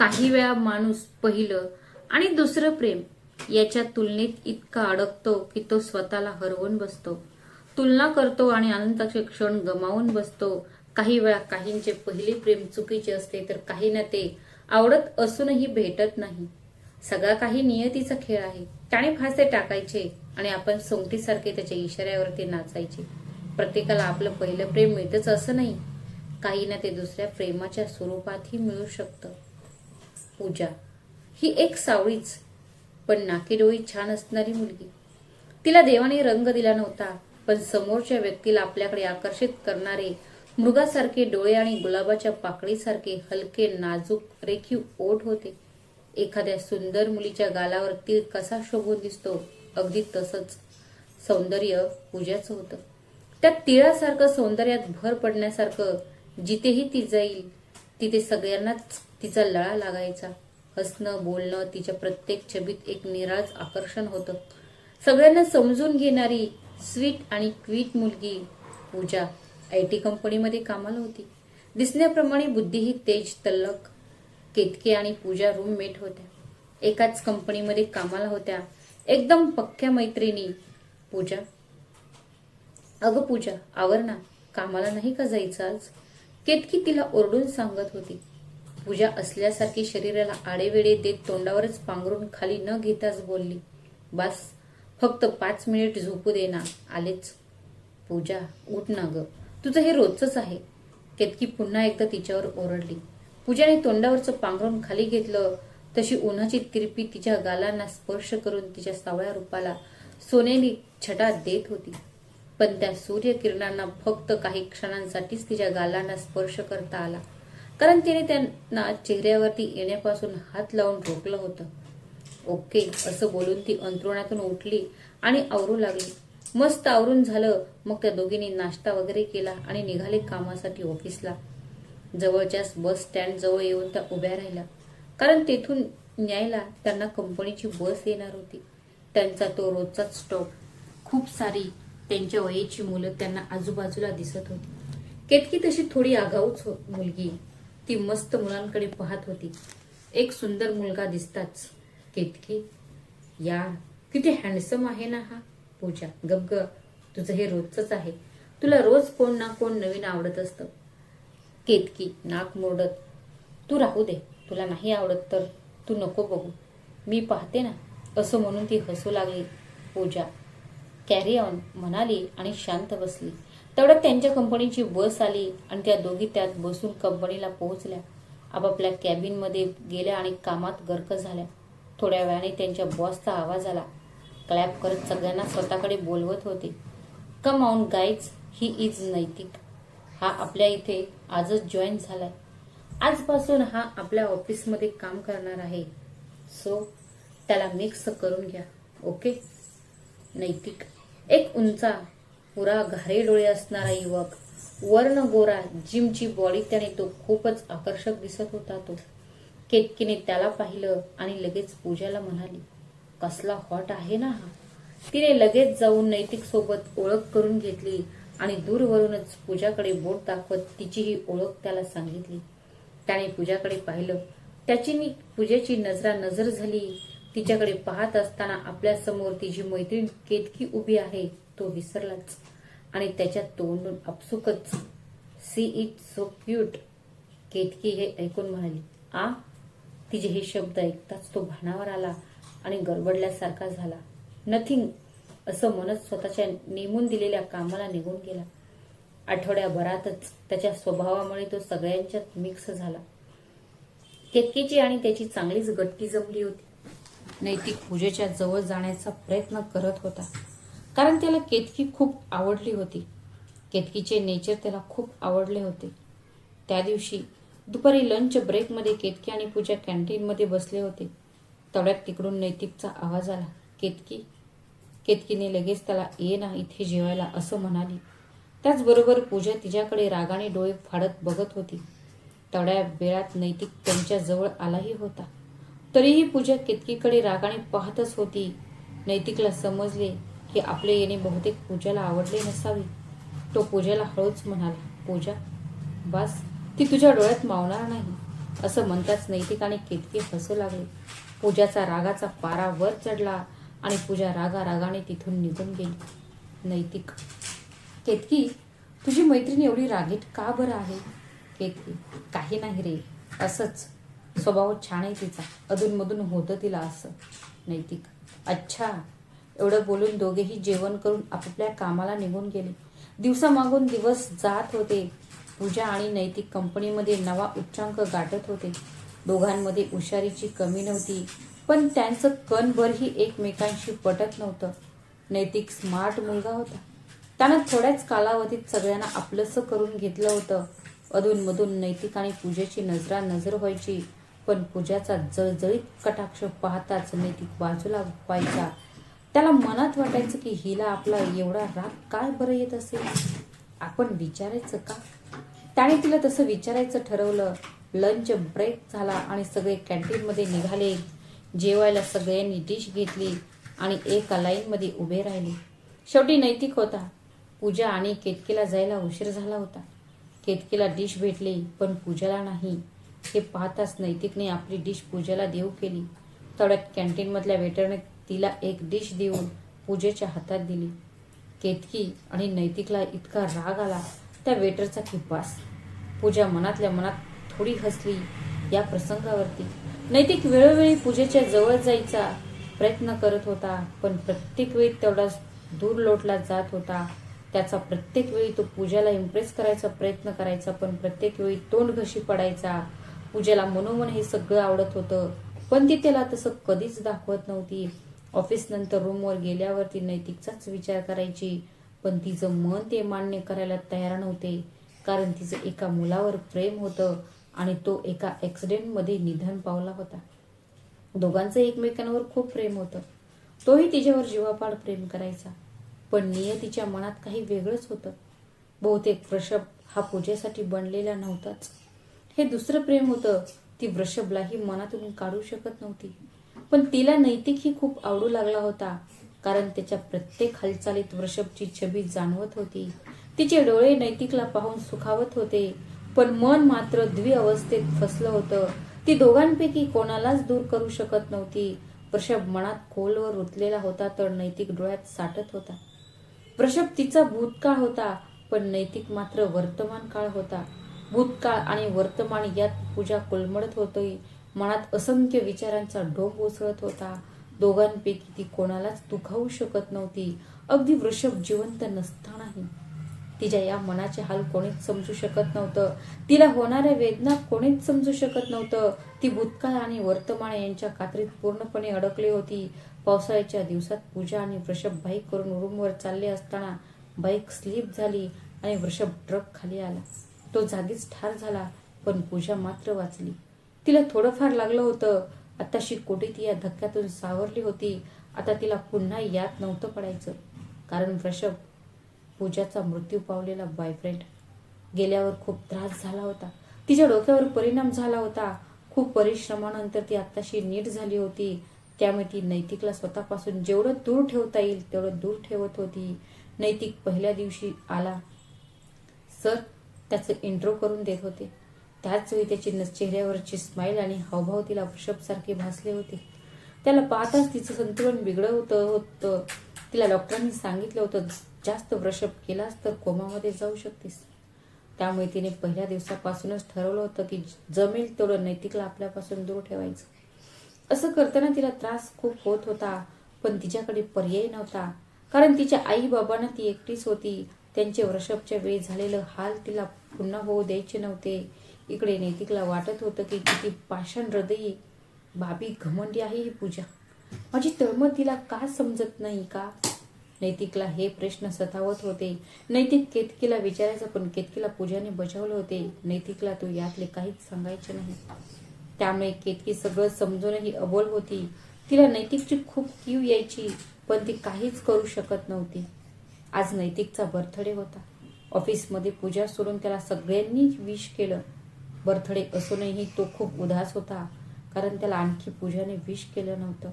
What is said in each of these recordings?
काही वेळा माणूस पहिलं आणि दुसरं प्रेम याच्या तुलनेत इतका अडकतो की तो स्वतःला हरवून बसतो. तुलना करतो आणि आनंदाचे क्षण गमावून बसतो. काही वेळा काहींचे पहिले प्रेम चुकीचे असते तर काही ना ते आवडत असूनही भेटत नाही. सगळा काही नियतीचा खेळ आहे. त्याने फासे टाकायचे आणि आपण सोंगटीसारखे त्याच्या इशाऱ्यावरती नाचायचे. प्रत्येकाला आपलं पहिलं प्रेम मिळतच असं नाही. काही ना ते दुसऱ्या प्रेमाच्या स्वरूपातही मिळू शकतं. पूजा. ही एक सावळीच पण नाकेडोळी छान असणारी मुलगी. तिला देवाने रंग दिला नव्हता पण समोरच्या व्यक्तीला आपल्याकडे आकर्षित करणारे मृगासारखे डोळे आणि गुलाबाच्या पाकळीसारखे हलके नाजूक रेखीव ओठ होते. एखाद्या सुंदर मुलीच्या गालावर तीळ कसा शोभून दिसतो अगदी तसंच सौंदर्य पूजाचं होतं. त्या तिळासारखं सौंदर्यात भर पडण्यासारखं जिथेही ती जाईल तिथे सगळ्यांनाच तिचा लळा लागायचा. हसणं बोलणं तिच्या प्रत्येक छबीत एक निराज आकर्षण होतं. सगळ्यांना समजून घेणारी स्वीट आणि क्वीट मुलगी पूजा आय टी कंपनीमध्ये कामाला होती. दिसण्याप्रमाणे बुद्धीही तेज तल्लक केतके आणि पूजा रूममेट होत्या. एकाच कंपनीमध्ये कामाला होत्या. एकदम पक्क्या मैत्रिणी पूजा. अगं पूजा आवर ना कामाला नाही का जायचं आज? केतकी तिला ओरडून सांगत होती. पूजा असल्यासारखी शरीराला आडेवेडे देत तोंडावरच पांघरून खाली न घेताच बोलली बस फक्त पाच मिनिट झोपू दे ना. आलेच पूजा उठ ना ग. तुझं हे रोजच आहे. केतकी पुन्हा एकदा तिच्यावर ओरडली. पूजाने तोंडावरचं पांघरून खाली घेतलं. तशी उन्हाची तिरपी तिच्या गालांना स्पर्श करून तिच्या सावळ्या रूपाला सोनेली छटा देत होती. पण त्या सूर्यकिरणांना फक्त काही क्षणांसाठीच तिच्या गालांना स्पर्श करता आला. कारण तिने त्यांना चेहऱ्यावरती येण्यापासून हात लावून रोखलं होतं. ओके असं बोलून ती अंतरुणातून उठली आणि आवरू लागली. मस्त आवरून झालं. मग त्या दोघींनी नाश्ता वगैरे केला आणि निघाले कामासाठी ऑफिसला. जवळच्याच बस स्टँड जवळ येऊन त्या उभ्या राहिल्या. कारण तेथून न्यायला त्यांना कंपनीची बस येणार होती. त्यांचा तो रोजचाच स्टॉप. खूप सारी त्यांच्या वयाची मुलं त्यांना आजूबाजूला दिसत होती. केतकी तशी थोडी आगाऊच हो- मुलगी. ती मस्त मुलांकडे पाहत होती. एक सुंदर मुलगा दिसताच. केतकी? या किती हँडसम आहे ना हा पूजा. गबग तुझं हे रोजच आहे. तुला रोज कोण ना कोण नवीन आवडत असतं. केतकी नाक मोडत. तू राहू दे तुला नाही आवडत तर तू नको बघू. मी पाहते ना असं म्हणून ती हसू लागली. पूजा कॅरी ऑन म्हणाली आणि शांत बसली. तेवढ्यात त्यांच्या कंपनीची बस आली आणि त्या दोघी त्यात बसून कंपनीला पोहोचल्या. आपापल्या कॅबिनमध्ये गेल्या आणि कामात गर्क झाल्या. थोड्या वेळाने त्यांच्या बॉसचा आवाज आला. क्लॅप करत सगळ्यांना स्वतःकडे बोलवत होते. Come on guys he is Naitik. हा आपल्या इथे आजच जॉईन झालाय. आजपासून हा आपल्या ऑफिसमध्ये काम करणार आहे. सो त्याला मिक्स करून घ्या ओके नैतिक. एक उंचा पुरा घारे डोळे असणारा युवक. वर्ण गोरा जिमची बॉडी त्याने तो खूपच आकर्षक दिसत होता तो. केतकीने त्याला पाहिलं आणि लगेच पूजाला म्हणाली कसला हॉट आहे ना हा. तिने लगेच जाऊन नैतिक सोबत ओळख करून घेतली आणि दूरवरूनच पूजाकडे बोट दाखवत तिचीही ओळख त्याला सांगितली. त्याने पूजाकडे पाहिलं. त्याची मी पूजेची नजरा नजर झाली. तिच्याकडे पाहत असताना आपल्यासमोर तिची मैत्रीण केतकी उभी आहे. तो विसरलाच. आणि त्याच्या तोंडून आपसुकच see it so cute Ketaki हे ऐकून म्हणाली आ? तिचे हे शब्द ऐकताच तो भानावर आला आणि गडबडल्यासारखा झाला. नथिंग असं म्हणत स्वतःच्या नेमून दिलेल्या कामाला निघून गेला. आठवड्याभरातच त्याच्या स्वभावामुळे तो सगळ्यांच्यात मिक्स झाला. केतकीची आणि त्याची चांगलीच गट्टी जमली होती. नैतिक पूजेच्या जवळ जाण्याचा प्रयत्न करत होता. कारण त्याला केतकी खूप आवडली होती. केतकीचे नेचर त्याला खूप आवडले होते. त्या दिवशी दुपारी लंच ब्रेकमध्ये केतकी आणि पूजा कॅन्टीनमध्ये बसले होते. तेवढ्यात तिकडून नैतिकचा आवाज आला. केतकी केतकीने लगेच त्याला ये ना इथे जेवायला असं म्हणाली. त्याचबरोबर पूजा तिच्याकडे रागाने डोळे फाडत बघत होती. तेवढ्या वेळात नैतिक त्यांच्याजवळ आलाही होता. तरीही पूजा केतकीकडे रागाने पाहतच होती. नैतिकला समजले की आपले येणे बहुतेक पूजाला आवडले नसावे. तो पूजाला हळूच म्हणाला पूजा बस ती तुझ्या डोळ्यात मावणार नाही. असं म्हणताच नैतिकाने केतकी हसू लागले. पूजाचा रागाचा पारा वर चढला आणि पूजा रागा रागाने तिथून निघून गेली. नैतिक केतकी तुझी मैत्रीण एवढी रागीट का बरं आहे? केतकी काही नाही रे. असंच स्वभाव छान आहे तिचा. अधूनमधून होतं तिला असं. नैतिक अच्छा एवढं बोलून दोघेही जेवण करून आपापल्या कामाला निघून गेले. दिवसामागून दिवस जात होते. पूजा आणि नैतिक कंपनीमध्ये नवा उच्चांक गाठत होते. दोघांमध्ये हुशारीची कमी नव्हती पण त्यांचं कणभरही एकमेकांशी पटत नव्हतं. नैतिक स्मार्ट मुलगा होता. त्यानं थोड्याच कालावधीत सगळ्यांना आपलंसं करून घेतलं होतं. अधूनमधून नैतिक आणि पूजेची नजरा नजर व्हायची पण पूजाचा जळजळीत कटाक्ष पाहताच नैतिक बाजूला व्हायचा. त्याला मनात वाटायचं की हिला आपला एवढा राग काय बरं येत असेल? आपण विचारायचं का? त्याने तिला तसं विचारायचं ठरवलं. लंच ब्रेक झाला आणि सगळे कॅन्टीनमध्ये निघाले. जेवायला सगळ्यांनी डिश घेतली आणि एका लाईनमध्ये उभे राहिले. शेवटी नैतिक होता. पूजा आणि केतकीला जायला उशीर झाला होता. केतकीला डिश भेटली पण पूजाला नाही. हे पाहताच नैतिकने आपली डिश पूजाला देऊ केली. तेवढ्यात कॅन्टीनमधल्या वेटरने तिला एक डिश देऊन पूजेच्या हातात दिली. केतकी आणि नैतिकला इतका राग आला त्या वेटरचा की पूजा मनातल्या मनात थोडी हसली. या प्रसंगावरती नैतिक वेळोवेळी पूजेच्या जवळ जायचा प्रयत्न करत होता पण प्रत्येक वेळी तेवढाच दूर लोटला जात होता. त्याचा प्रत्येक वेळी तो पूजाला इम्प्रेस करायचा प्रयत्न करायचा पण प्रत्येक वेळी तोंड घशी पडायचा. पूजेला मनोमन हे सगळं आवडत होतं पण ती त्याला तसं कधीच दाखवत नव्हती. ऑफिसनंतर रूमवर गेल्यावर ती नैतिकचाच विचार करायची. पण तिचं मन ते मान्य करायला तयार नव्हते. कारण तिचं एका मुलावर प्रेम होतं आणि तो एका ॲक्सिडेंटमध्ये निधन पावला होता. दोघांचं एकमेकांवर खूप प्रेम होतं. तोही तिच्यावर जीवापाड प्रेम करायचा. पण नियतीच्या मनात काही वेगळंच होतं. बहुतेक वृषभ हा पूजेसाठी बनलेला नव्हताच. हे दुसरं प्रेम होतं. ती वृषभलाही मनातून काढू शकत नव्हती. पण तिला नैतिकही खूप आवडू लागला होता कारण त्याच्या प्रत्येक हालचालीत वृषभची छबी जाणवत होती. तिचे डोळे नैतिकला पाहून सुखावत होते पण मन मात्र द्विअवस्थेत फसलं होतं. ती दोघांपैकी कोणालाच दूर करू शकत नव्हती. वृषभ मनात खोलवर रुतलेला होता तर नैतिक डोळ्यात साठत होता. वृषभ तिचा भूतकाळ होता पण नैतिक मात्र वर्तमान काळ होता. भूतकाळ आणि वर्तमान यात पूजा कोलमडत होती. मनात असंख्य विचारांचा डोक उसळत होता. दोघांपैकी ती कोणालाच दुखावू शकत नव्हती. अगदी वृषभ जिवंत नसतानाही. तिच्या या मनाचे हाल कोणीच समजू शकत नव्हतं. तिला होणाऱ्या वेदना कोणीच समजू शकत नव्हतं. ती भूतकाळ आणि वर्तमान यांच्या कात्रीत पूर्णपणे अडकली होती. पावसाळ्याच्या दिवसात पूजा आणि वृषभ बाईक करून रूमवर चालले असताना बाईक स्लीप झाली आणि वृषभ ट्रक खाली आला. तो जागीच ठार झाला पण पूजा मात्र वाचली. तिला थोडंफार लागलं होतं. आताशी कोटी ती या धक्क्यातून सावरली होती. आता तिला पुन्हा यात नव्हतं पडायचं. कारण वृषभ पूजाचा मृत्यू पावलेला बॉयफ्रेंड गेल्यावर खूप त्रास झाला होता. तिच्या डोक्यावर परिणाम झाला होता. खूप परिश्रमानंतर ती आत्ताशी नीट झाली होती. त्यामुळे ती नैतिकला स्वतःपासून जेवढं दूर ठेवता येईल तेवढं दूर ठेवत होती. नैतिक पहिल्या दिवशी आला. सर त्याचं इंट्रो करून देत होते. त्याच वेळी त्याची न- चेहऱ्यावरची स्माईल आणि हावभाव तिला वृषभसारखे भासले होते. त्याला पाहताच तिचं संतुलन बिघडं होतं होतं. तिला डॉक्टरांनी सांगितलं होतं जास्त वृषभ केलास तर कोमामध्ये जाऊ शकतेस. त्यामुळे तिने पहिल्या दिवसापासूनच ठरवलं होतं की जमेल तेवढं नैतिकला आपल्यापासून दूर ठेवायचं. असं करताना तिला त्रास खूप होत होता पण तिच्याकडे पर्याय नव्हता. कारण तिच्या आई बाबांना ती एकटीच होती. त्यांचे वृषभच्या वेळी झालेलं हाल तिला पुन्हा होऊ द्यायचे नव्हते. इकडे नैतिकला वाटत होतं की किती पाषाण हृदयी भाभी घमंडी आहे ही पूजा. माझी तळमळ तिला का समजत नाही का? नैतिकला हे प्रश्न सतावत होते. नैतिक केतकीला विचारायचं पण केतकीला पूजाने बजावले होते. नैतिकला तो यातले काहीच सांगायचे नाही. त्यामुळे केतकी सगळं समजूनही अबोल होती. तिला नैतिकची खूप कीव यायची पण ती काहीच करू शकत नव्हती. आज नैतिकचा बर्थडे होता. ऑफिसमध्ये पूजा सोडून त्याला सगळ्यांनी विश केलं. बर्थडे असूनही तो खूप उदास होता कारण त्याला आणखी पूजाने विश केलं नव्हतं.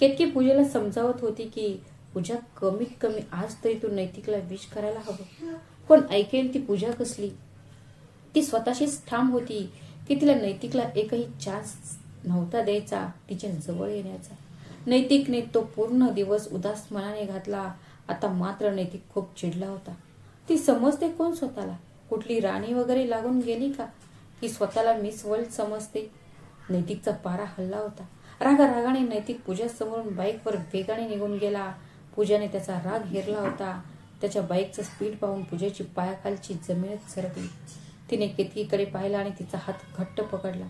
केतकी पूजेला समजावत होती की पूजा कमीत कमी आज तरी तू नैतिकला विश करायला हवं. पण ऐकेल ती पूजा कसली? ती स्वतःशीच ठाम होती की तिला नैतिकला एकही चान्स नव्हता द्यायचा तिच्या जवळ येण्याचा. नैतिकने तो पूर्ण दिवस उदास मनाने घातला. आता मात्र नैतिक खूप चिडला होता. ती समजते कोण स्वतःला? कुठली राणी वगैरे लागून गेली का? की स्वतःला मिस वर्ल्ड समजते. नैतिकचा पारा हल्ला होता. रागा रागाने नैतिक पूजा समोरून बाईकवर वेगाने निघून गेला. पूजाने त्याचा राग हेरला होता. त्याच्या बाईकचं स्पीड पाहून पूजेची पायाखालची जमीनच सरकली. तिने केतकीकडे पाहिला आणि तिचा हात घट्ट पकडला.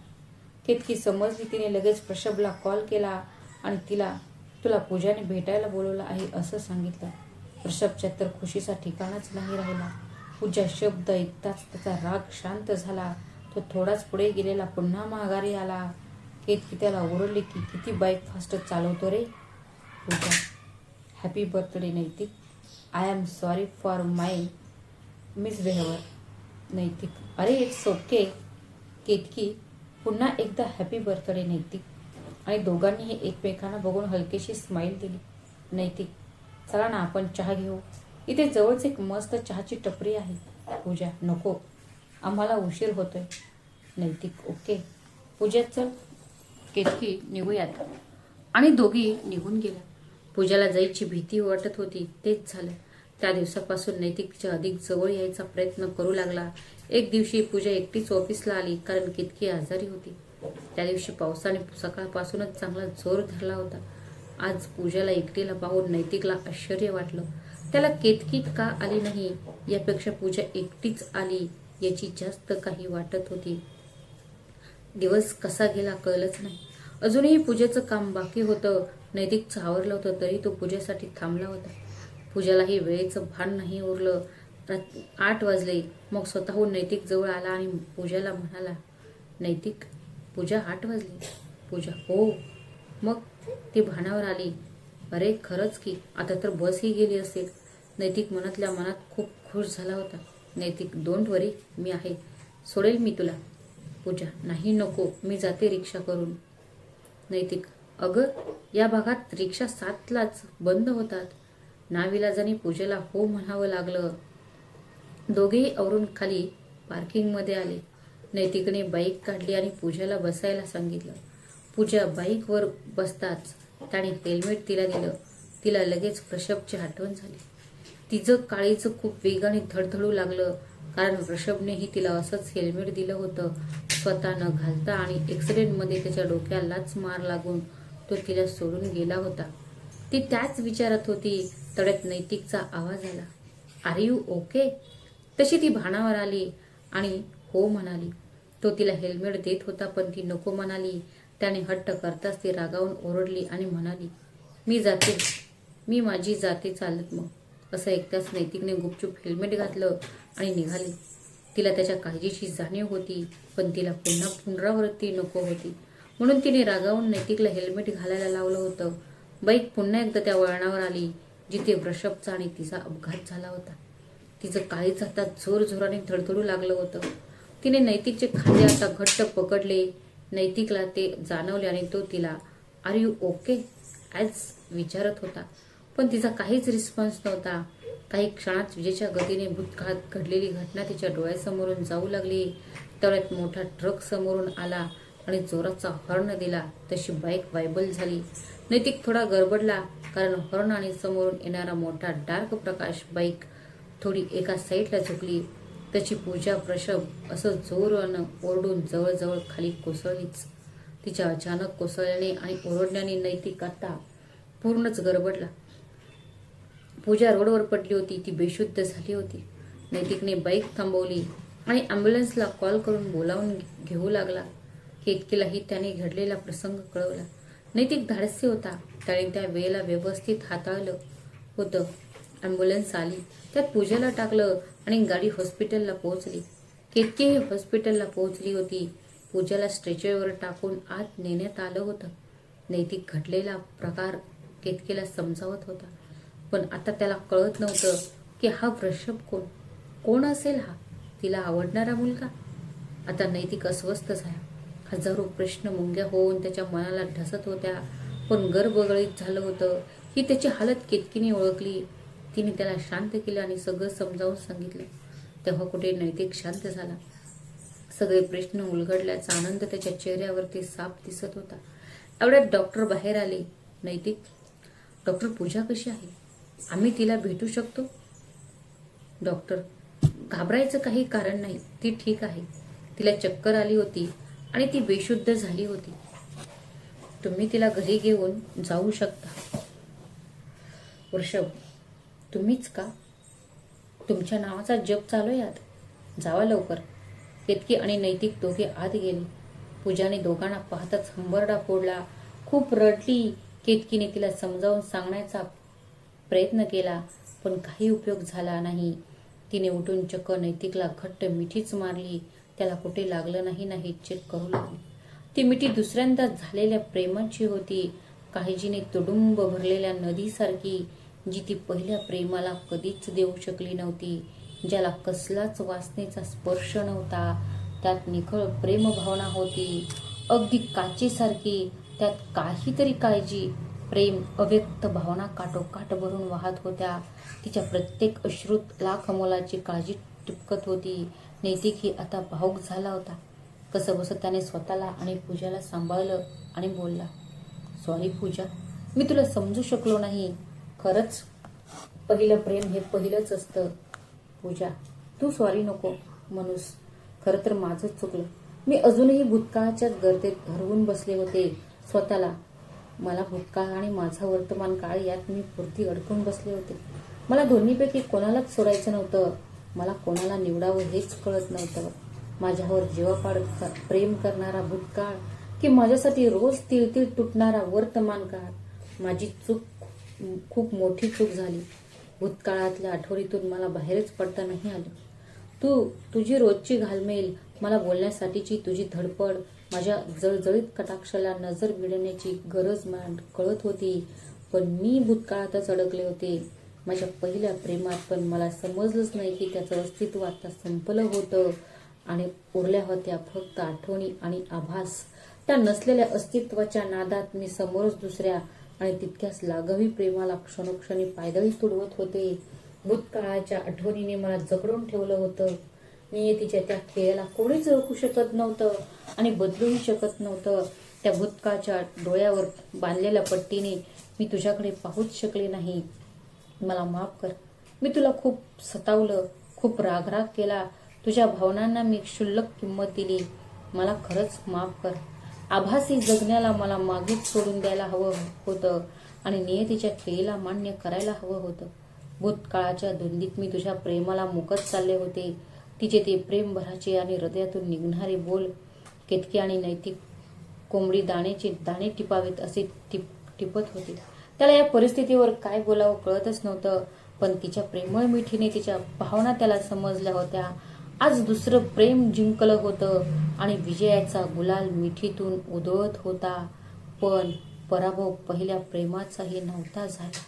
केतकी समजली तिने लगेच प्रषभला कॉल केला आणि तिला तुला पूजाने भेटायला बोलवलं आहे असं सांगितलं. ऋषभच्या तर खुशीचा ठिकाणच नाही राहिला. पूजा शब्द ऐकताच त्याचा राग शांत झाला. तो थोडाच पुढे गेलेला पुन्हा माघारी आला. केतकी त्याला ओरडली की किती बाईक फास्ट चालवतो रे? Pooja happy birthday Naitik. I am sorry for my misbehaviour Naitik. अरे इट्स ओके केतकी पुन्हा एकदा हॅपी बर्थडे नैतिक. आणि दोघांनीही एकमेकांना बघून हलकेशी स्माईल दिली. नैतिक चला ना आपण चहा घेऊ. इथे जवळच एक मस्त चहाची टपरी आहे. पूजा नको. आम्हाला उशीर होतोय. नैतिक ओके. पूजा चल. केतकी निघूयात. आणि दोघी निघून गेल्या. पूजाला जायची भीती वाटत होती. तेच झालं. त्या दिवसापासून नैतिकच्या अधिक जवळ यायचा प्रयत्न करू लागला. एक दिवशी पूजा एकटीच ऑफिसला आली कारण केतकी आजारी होती. त्या दिवशी पावसाने सकाळपासूनच चांगला जोर धरला होता. आज पूजाला एकटीला पाहून नैतिकला आश्चर्य वाटलं. त्याला केतकी का आली नाही? यापेक्षा पूजा एकटीच आली. याची जास्त काही वाटत होती. दिवस कसा गेला कळलंच नाही. अजूनही पूजेचं काम बाकी होतं. नैतिक चावरलं होतं तरी तो पूजेसाठी थांबला होता. पूजालाही वेळेचं भान नाही उरलं. रात आठ वाजले. मग स्वतःहून नैतिक जवळ आला आणि पूजाला म्हणाला नैतिक पूजा आठ वाजली? पूजा हो. मग ती भानावर आली. अरे खरंच की. आता तर बसही गेली असेल. नैतिक मनातल्या मनात खूप खुश झाला होता. नैतिक डोंट वरी मी आहे. सोडेल मी तुला. पूजा नाही नको मी जाते रिक्षा करून. नैतिक अगं या भागात रिक्षा सातलाच बंद होतात. नाविलाजाने पूजेला हो म्हणावं लागलं. दोघेही आवरून खाली पार्किंगमध्ये आले. नैतिकने बाईक काढली आणि पूजाला बसायला सांगितलं. पूजा बाईकवर बसताच त्याने हेल्मेट तिला दिलं. तिला लगेच कश्यपची आठवण झाली. तिचं काळीचं खूप वेगाने धडधडू लागलं. कारण वृषभनेही तिला असंच हेल्मेट दिलं होतं. स्वतः न घालता आणि ॲक्सिडेंटमध्ये त्याच्या डोक्यालाच मार लागून तो तिला सोडून गेला होता. ती त्याच विचारत होती. तड्यात नैतिकचा आवाज आला. आर यू ओके तशी ती भाणावर आली आणि हो म्हणाली. तो तिला हेल्मेट देत होता पण ती नको म्हणाली. त्याने हट्ट करताच ती रागावून ओरडली आणि म्हणाली मी जाते. मी माझी जाते चालत मग. असं एकदाच नैतिकने गुपचूप हेल्मेट घातलं आणि निघाली. तिला त्याच्या काळजीची जाणीव होती पण तिला पुन्हा पुनरावृत्ती नको होती. म्हणून तिने रागावून नैतिकला हेल्मेट घालायला लावलं होतं. बाईक पुन्हा एकदा त्या वळणावर आली जिथे वृषभचा आणि तिचा अपघात झाला होता. तिचं काळीच हातात जोर जोराने धडधडू लागलं होतं. तिने नैतिकचे खांदे आता घट्ट पकडले. नैतिकला ते जाणवले आणि तो तिला आर यू ओके ॲज विचारत होता. पण तिचा काहीच रिस्पॉन्स नव्हता. काही क्षणात विजेच्या गतीने भूतकाळात घडलेली घटना तिच्या डोळ्यासमोरून जाऊ लागली. तेवढ्यात मोठा ट्रक समोरून आला आणि जोराचा हॉर्न दिला. तशी बाईक वायबल झाली. नैतिक थोडा गडबडला कारण हॉर्न आणि समोरून येणारा मोठा डार्क प्रकाश बाईक थोडी एका साईडला झुकली. त्याची पूजा प्रशभ असं जोरानं ओरडून जवळजवळ खाली कोसळलीच. तिच्या अचानक कोसळल्याने आणि ओरडण्याने नैतिक आता पूर्णच गडबडला. पूजा रोडवर पडली होती ती बेशुद्ध झाली होती. नैतिकने बाईक थांबवली आणि ॲम्ब्युलन्सला कॉल करून बोलावून घेऊ लागला. केतकीलाही त्याने घडलेला प्रसंग कळवला. नैतिक धाडसी होता. त्याने त्या वेळेला व्यवस्थित हाताळलं होतं. ॲम्ब्युलन्स आली. त्यात पूजेला टाकलं आणि गाडी हॉस्पिटलला पोहोचली. केतकी ही हॉस्पिटलला पोहोचली होती. पूजाला स्ट्रेचरवर टाकून आत नेण्यात आलं होतं. नैतिक घडलेला प्रकार केतकीला समजावत होता. पण आता त्याला कळत नव्हतं की हा वृषभ कोण? कोण असेल हा? तिला आवडणारा मुलगा? आता नैतिक अस्वस्थ झाला. हजारो प्रश्न मुंग्या होऊन त्याच्या मनाला ढसत होत्या. पण गर्भगळीत झालं होतं. ही त्याची हालत केतकीने ओळखली. तिने त्याला शांत केलं आणि सगळं समजावून सांगितलं. तेव्हा कुठे नैतिक शांत झाला. सगळे प्रश्न उलगडल्याचा आनंद त्याच्या चेहऱ्यावरती साफ दिसत होता. एवढ्यात डॉक्टर बाहेर आले. नैतिक डॉक्टर पूजा कशी आहे? आम्ही तिला भेटू शकतो? डॉक्टर घाबरायचं काही कारण नाही. ती ठीक आहे. तिला चक्कर आली होती आणि ती बेशुद्ध झाली होती. तुम्ही तिला घरी घेऊन जाऊ शकता. वृषभ तुम्हीच का? तुमच्या नावाचा जप चालू आहे जावा लवकर. केतकी आणि नैतिक दोघे आत गेले. पूजाने दोघांना पाहताच हंबरडा फोडला. खूप रडली. केतकीने तिला समजावून सांगण्याचा प्रयत्न केला पण काही उपयोग झाला नाही. तिने उठून चक्क नैतिकला घट्ट मिठीच मारली. त्याला कुठे लागलं नाही नाही चेक करू लागली. ती मिठी दुसऱ्यांदा झालेल्या प्रेमाची होती. काळजीने तुडुंब भरलेल्या नदीसारखी जी ती पहिल्या प्रेमाला कधीच देऊ शकली नव्हती ज्याला कसलाच वासनेचा स्पर्श नव्हता. त्यात निखळ प्रेमभावना होती. अगदी काचेसारखी त्यात काहीतरी काळजी प्रेम अव्यक्त भावना काटोकाट भरून वाहत होत्या. तिच्या प्रत्येक अश्रुत लाख अमोलाची काळजी टिपकत होती. नैतिक ही आता भाऊक झाला होता. कसं बसं त्याने स्वतःला आणि पूजाला सांभाळलं आणि बोलला सॉरी पूजा मी तुला समजू शकलो नाही. खरंच पहिलं प्रेम हे पहिलंच असतं. पूजा तू सॉरी नको मनुस खरं तर माझंच चुकलं. मी अजूनही भूतकाळाच्याच गर्दीत हरवून बसले होते. स्वतःला मला भूतकाळ आणि माझा वर्तमान काळ यात मी पुरती अडकून बसले होते. मला दोन्हीपैकी कोणालाच सोडायचं नव्हतं. मला कोणाला निवडावं हेच कळत नव्हतं. माझ्यावर जीवापाड प्रेम करणारा भूतकाळ की माझ्यासाठी रोज तिळतिळ तुटणारा वर्तमान काळ. माझी चूक खूप मोठी चूक झाली. भूतकाळातल्या आठवणीतून मला बाहेरच पडता नाही आलं. तू तुझी रोजची घालमेल मला बोलण्यासाठीची तुझी धडपड माझ्या जळजळीत कटाक्षाला नजर भिडण्याची गरज कळत होती पण मी भूतकाळातच अडकले होते. माझ्या पहिल्या प्रेमात पण मला समजलंच नाही की त्याचं अस्तित्व आता संपलं होतं आणि उरल्या होत्या फक्त आठवणी आणि आभास. त्या नसलेल्या अस्तित्वाच्या नादात मी समोरच दुसऱ्या आणि तितक्याच लागवी प्रेमाला क्षणोक्षणी पायदळी तुडवत होते. भूतकाळाच्या आठवणीने मला जगडून ठेवलं होतं. नियतीच्या त्या खेळाला कोणीच ओळखू शकत नव्हतं आणि बदलूही शकत नव्हतं. त्या भूतकाळच्या डोळ्यावर बांधलेल्या पट्टीने मी तुझ्याकडे पाहूच शकले नाही. मला माफ कर. मी तुला खूप सतावलं खूप रागराग केला. तुझ्या भावनांना मी क्षुल्लक किंमत दिली. मला खरंच माफ कर. आभासी जगण्याला मला मागेच सोडून द्यायला हवं होतं आणि नियतीच्या खेळीला मान्य करायला हवं होतं. भूतकाळाच्या धुंदीत मी तुझ्या प्रेमाला मुकत चालले होते. तिचे ते प्रेम भराचे आणि हृदयातून निघणारे बोल केतके आणि नैतिक कोंबडी दाणेचे दाणे टिपावेत असे टिप टिपत होते. त्याला या परिस्थितीवर काय बोलावं कळतच नव्हतं पण तिच्या प्रेमळ मिठीने तिच्या भावना त्याला समजल्या होत्या. आज दुसरं प्रेम जिंकलं होतं आणि विजयाचा गुलाल मिठीतून उधळत होता पण पराभव पहिल्या प्रेमाचाही नव्हता झाला.